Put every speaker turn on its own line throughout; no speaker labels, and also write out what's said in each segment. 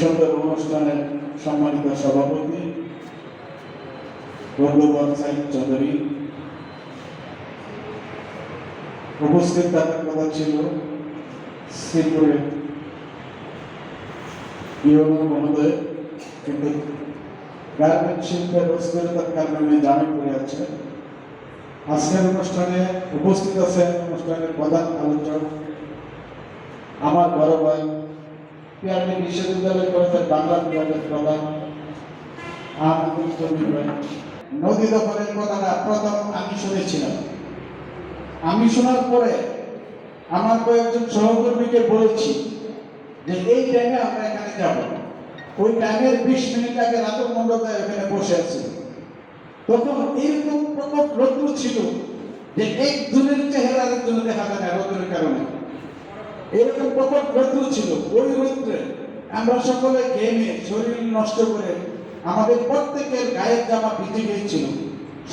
সুন্দর অনুষ্ঠানের সম্মানিত সভাপতি বন্ধুবর সাইদ চৌধুরী। উপস্থিত থাকার কথা ছিল শ্রীপুরের ইউনো মহোদয়, কিন্তু গার্মেন্ট শিল্পের অস্থিরতার কারণে জামিন করে আছে। আজকের অনুষ্ঠানে উপস্থিত আছেন অনুষ্ঠানের প্রধান আলোচক আমার বড় ভাই পিআরবি বিশ্ববিদ্যালয় কলেজের বাংলা বিভাগের প্রধান নদী দখলের কথাটা প্রথম আমি শুনেছিলাম। আমি শোনার পরে আমার কয়েকজন সহকর্মীকে বলেছি যে এই টাইমে আমরা এখানে যাব। ওই টাইমের বিশ মিনিট আগে রাতের মন্ডপে এখানে বসে আছি। তখন এইরকম প্রকট রৌদ্র ছিল যে এক একজনের চেহারা আরেকজনের দেখা যায় রৌদ্রের কারণে। এরকম প্রকট রৌদ্র ছিল রৌদ্রে আমরা সকলে ঘেমে শরীর নষ্ট করে আমাদের প্রত্যেকের গায়ের জামা ভিজে গিয়েছিল।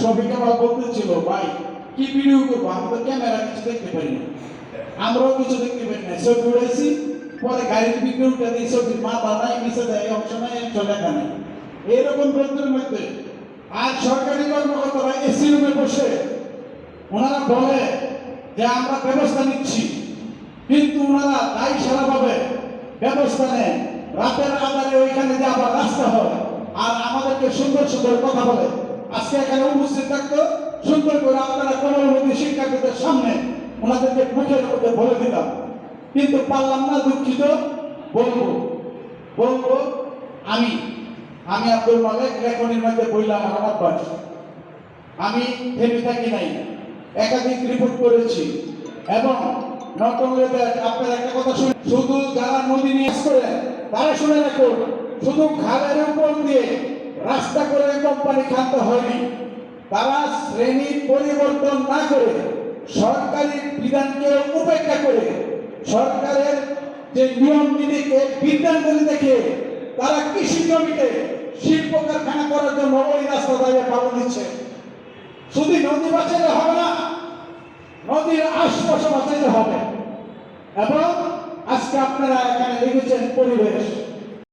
সবাইকে আমার বলতেছিল ভাই, কি ভিডিও করব? আমরা তো ক্যামেরা কিছু দেখতে পারি না। আমরাও কিছু দেখতে পারি না। ছবি উড়াইছি, পরে গাড়ির ভিতরে উঠে দিই ছবির মা বানাই মিশে দেয় অংশ নাই অংশ লেখা নেই এরকম রৌদ্রের মধ্যে আর সরকারি কর্মকর্তারা এসি রুমে বসে ওনারা বলে যে, আমরা ব্যবস্থা নিচ্ছি। কিন্তু ওনারা দায়ী সারাভাবে ব্যবস্থা নেন। রাতের আধারে ওইখানে যে আবার রাস্তা হয়, আর আমাদেরকে সুন্দর সুন্দর কথা বলে। আজকে এখানে উপস্থিত থাকতো, সুন্দর করে আপনারা কমলবতী শিক্ষার্থীদের সামনে ওনাদেরকে মুখের মধ্যে বলে দিলাম কিন্তু পারলাম না, দুঃখিত। বলব বলব, আমি আমি আব্দুল মালিক লেখনির মধ্যে বললাম আমার অভ্যাস আমি থেমে থাকি নাই। একাধিক রিপোর্ট করেছি। এবং শুধু যারা নদী নিয়ে করে, তারা শুনে রাখুন, শুধু উপর দিয়ে রাস্তা করে কোম্পানি হয়নি। তারা শ্রেণি পরিবর্তন না করে সরকারি বিধানকে উপেক্ষা করে সরকারের যে নিয়ম নীতিকে বিদ্যাঙ্গুলি দেখে তারা কৃষি জমিতে শিল্প কারখানা করার জন্য ওই রাস্তা দাঁড়িয়ে পালন দিচ্ছে। শুধু নদী বাঁচালে হবে না নদীর আশপাশে বাঁচাইতে হবে। এবং আজকে আপনারা এখানে লিখেছেন পরিবেশ।